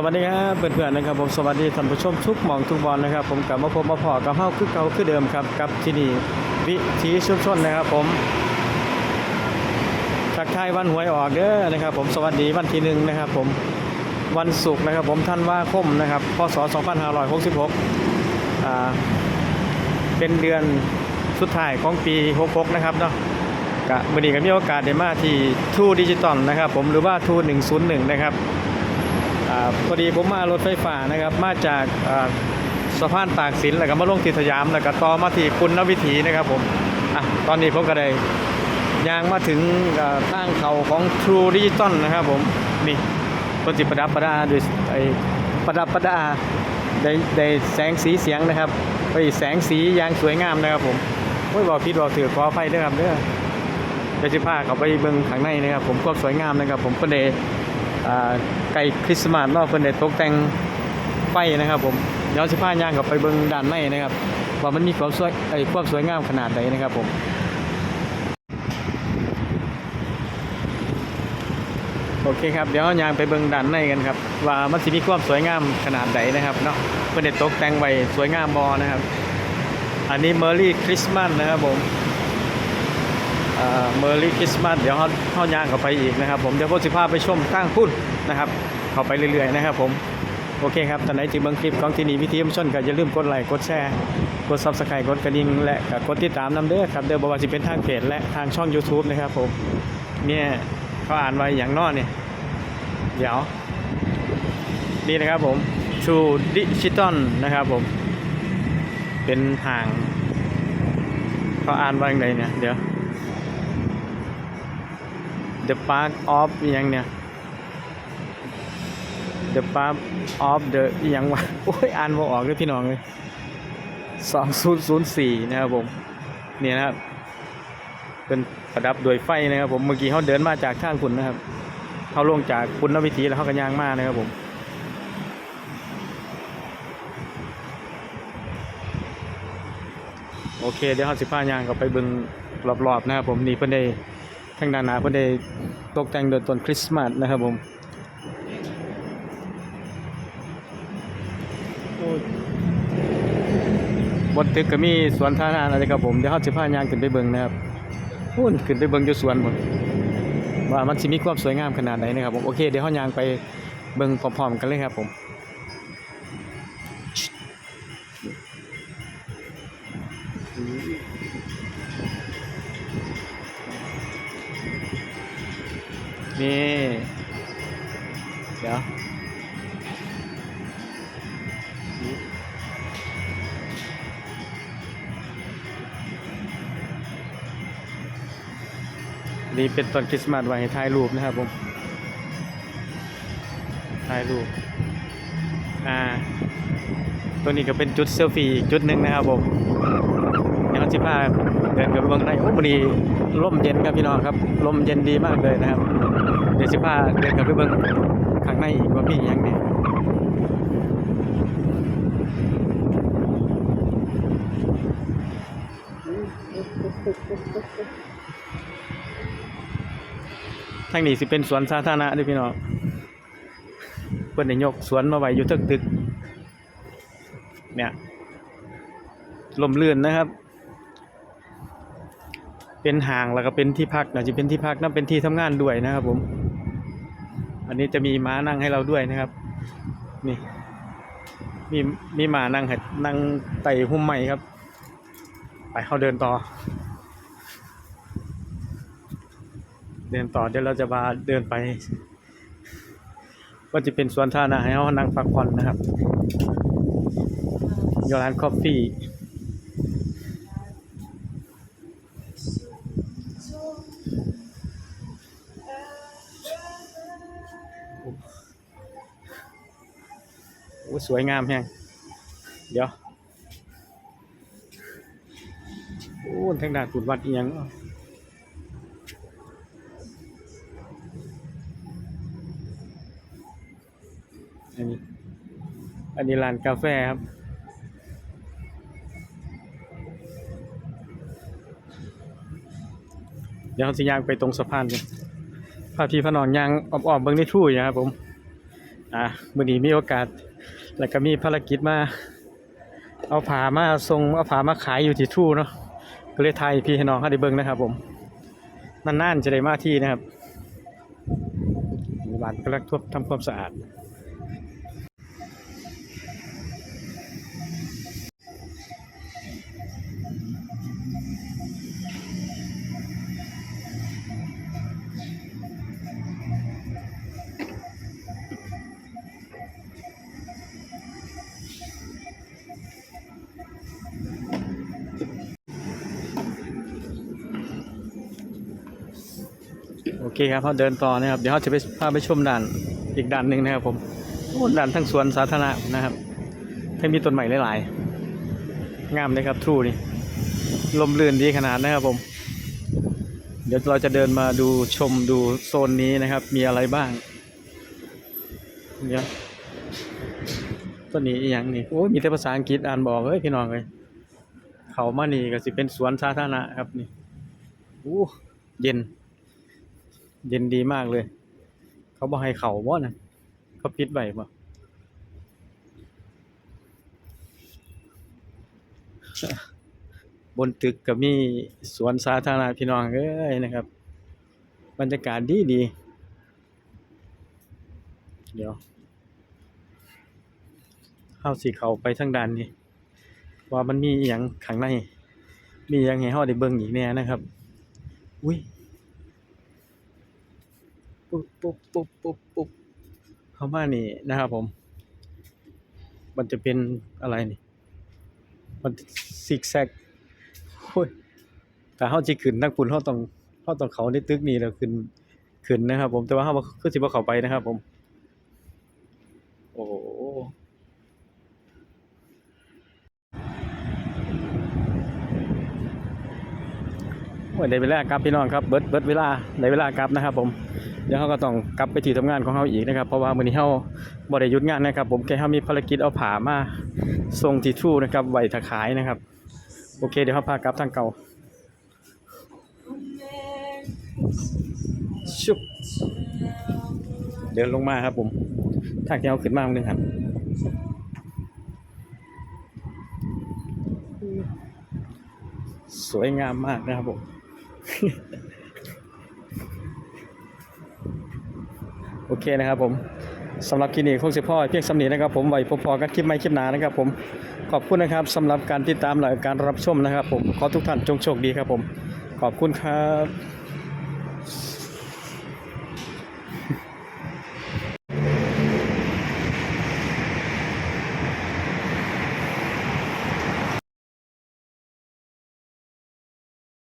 สวัสดีครับเพื่อนๆนะครับผมสวัสดีท่านผู้ชมทุกหมองทุกบอลนะครับ ผมกลับมาพบมาพอกับเฮาคือเก่าคือเดิมครับกับที่นี่วิถีชุมชนนะครับ ผมทักทายวันหวยออกเด้อนะครับ ผมสวัสดีวันที่หนึ่งนะครับ ผมวันศุกร์นะครับ ผมท่านว่าคมนะครับพศ 2566อ่าเป็นเดือนสุดท้ายของปี 66 นะครับเนาะกะมื้อนี้ก็มีโอกาสได้มาที่ทูดิจิตอลนะครับ ผมหรือว่าทู101 นะครับ อพอดีผมมารถไฟฟ้านะครับ มาจากสะพานตากสินแล้วก็มาลงที่สยามแล้วก็ต่อมาที่คุณนวิถีนะครับผมอะตอนนี้ผมก็ได้ยางมาถึงอ่าทางเขาของ True Digital นะครับผมนี่คนจิประดับประดาด้วยไอประดับประดาได้ได้แสงสีเสียงนะครับไปแสงสียางสวยงามนะครับผมโอ้ยบอกผิดบอกถือขออภัยด้วยครับเด้อเดี๋ยวจะพาเขาไปเบิ่งข้างในนะครับผมความสวยงามนะครับผมก็ได้อ่า ไก่คริสต์มาสเนาะเพิ่นได้ตกแต่งไฟนะครับผมเดี๋ยวสิพาย่างกับไปเบิ่งด้านในนะครับว่ามันมีความสวยไอ้ความสวยงามขนาดใดนนะครับผมโอเคครับเดี๋ยวยางไปเบิ่งด้านในกันครับว่ามันสิมีความสวยงามขนาดใดนนะครับเนาะเพิ่นได้ตกแต่งไว้สวยงามบ่นะครับ อันนี้เมอรี่คริสต์มาสนะครับผม เมอร์รี่คริสต์มาสเดี๋ยวเขาเขาย่างเข้าไปอีกนะครับ ผมเดี๋ยวผมสิพาพไปชมตั้งพุ่นนะครับเข้าไปเรื่อยๆนะครับ ผมโอเคครับตอนไหนที่เบิ่งคลิปของที่นี่วิธีมชนก็อย่าลืมกดไลค์กดแชร์กดซับสไครต์กดกระดิ่งและกดติดตามนำเด้อครับเดี๋ยวบอกว่าจะเป็นทางเพจและทางช่อง YouTube นะครับผมเนี่ยเขาอ่านไว้อย่างนอกเนี่ยเดี๋ยวนี่นะครับผม True Digital นะครับผม เป็นห่างเขาอ่านว่าอย่างไรเนี่ยเดี๋ยว The Park of อหยังเนี่ย The Park of the อหยังวะโอ้ย อ่านบ่ออกเลยพี่น้องเลย2004นย์ศูนย์สี่นะครับผมเนี่ยนะครับ เป็นประดับด้วยไฟนะครับผมเมื่อกี้เขาเดินมาจากข้างคุณนะครับเขาลงจากคุณนวิธีแล้วเขาก็ย่างมานะครับผมโอเคเดี๋ยวเขาสิพายางก็ไปเบิ่งรอบๆนะครับผมนี่เพิ่นได้ ทางด้านหน้าเพิ่นได้ตกแต่งโดยต้นคริสต์มาสนะครับผมบนตึกก็มีสวนสาธารณะอะไรครับผมเดี๋ยวเฮาสิพายางขึ้นไปเบิ่งนะครับพูนขึ้นไปเบิ่งอยู่สวนพุ่นว่ามันสิมีความสวยงามขนาดไหนนะครับผมโอเคเดี๋ยวเฮายางไปเบิ่งพร้อมๆกันเลยครับผม นี่ เดี๋ยวนี่เป็นต้นคริสต์มาสไว้ให้ถ่ายรูปนะครับผมถ่ายรูป อ่า ตัวนี้ก็เป็นจุดเซลฟี่อีกจุดหนึ่งนะครับผม เดี๋ยวจิพาเดินกับเบื้องในโอ้วันนี้ร่มเย็นครับพี่น้องครับลมเย็นดีมากเลยนะครับเดี๋ยวสิพาเดินกับเบื้องข้างในอีกว่ามีอหยังเนี่ยทางนี้สิเป็นสวนสาธารณะด้วยพี่น้องเพิ่นได้ยกสวนมาไว้อยู่ทึกตึกเนี่ยลมเลื่อนนะครับ เป็นห่างแล้วก็เป็นที่พักนะจะเป็นที่พักนั่นเป็นที่ทำงานด้วยนะครับ ผม อันนี้จะมีม้านั่งให้เราด้วยนะครับ นี่ มีมีม้านั่งให้นั่งไต่หุ้มใหม่ครับ ไปเขาเดินต่อ เดินต่อเดี๋ยวเราจะมาเดินไป ก็จะเป็นสวนสาธารณะให้เขานั่งพักผ่อนนะครับยู่ร้านคอฟฟี่ สวยงามแฮงเดี๋ยวโอ้ทางด้านขุดวัดอีหยังอันนี้อันนี้ร้านกาแฟครับเดี๋ยวเราจะย่างไปตรงสะพานกันพาพี่พนองย่างอ้อมๆเบิ้งได้ทู่อยู่ครับผม อะมื่อนี้มีโอกาส แล้วก็มีภารกิจมา เอาผามาส่งเอาผามาขายอยู่ที่ทู่เนาะก็เลยไทยพี่ให้น้องเขาได้เบิงนะครับ ผมนานๆจะได้มาที่นะครับบ้านกำลังทบทำความสะอาด เคครับเขาเดินต่อนะครับ เดี๋ยวเขาจะไปพาไปชมด่านอีกด่านหนึ่งนะครับผมด่านทั้งสวนสาธารณะนะครับให้มีต้นใหม่หลายๆ งามเลยครับทูนี่ลมลื่นดีขนาดนะครับผม เดี๋ยวเราจะเดินมาดูชมดูโซนนี้นะครับ มีอะไรบ้าง เดี๋ยวต้นนี้อย่างนี่โอ้ยมีแต่ภาษาอังกฤษอ่านบอกเฮ้ยพี่น้องเลยเขามานี่ก็สิเป็นสวนสาธารณะครับนี่โอ้เย็น เย็นดีมากเลย เขาบอกให้เขาบ่นะเขาปิดไว้บ่บนตึกก็มีสวนสาธารณะพี่น้องเอ้ยนะครับ บรรยากาศดีดี เดี๋ยวเข้าสิเขาไปทางด้านนี้ ว่ามันมีอย่างข้างใน มีอย่างให้เฮาได้เบิ่งอีกแน่นะครับ อุ้ย ปุ๊บปุ๊บปุ๊บปุ๊บปุ๊บเข้ามานี่นะครับผม มันจะเป็นอะไรนี่ มันซิกแซกโอ้ยแต่เฮาสิขึ้นนักปุ่นเฮาต้องเฮาต้องเขาในตึกนี้แล้วขึ้นขึ้นนะครับ ผมแต่ว่าเฮาบ่คือสิบ่เขาไปนะครับ ผม โอ้โอ้ยได้เวลากลับพี่น้องครับ เบิดเบิดเวลาได้เวลากลับนะครับ ผม เดี๋ยวเขาก็ต้องกลับไปที่ทำงานของเขาอีกนะครับ เพราะว่ามื้อนี้เขาบ่ได้หยุดงานนะครับ ผมแค่เขามีภารกิจเอาผามาส่งที่ทู่นะครับไว้ถ้าขายนะครับ โอเคเดี๋ยวเขาพากลับทางเก่าชุบเดินลงมาครับผมทางที่เขาขึ้นมาตรงนึงครับสวยงามมากนะครับผม โอเคนะครับผมสำหรับคลินิกคงสิพ่อเพียงสำนีนะครับผมไว้พอๆกันคลิปใหม่คลิปหนานะครับผมขอบคุณนะครับสำหรับการติดตามและการรับชมนะครับผมขอทุกท่านจงโชคดีครับผมขอบคุณครับ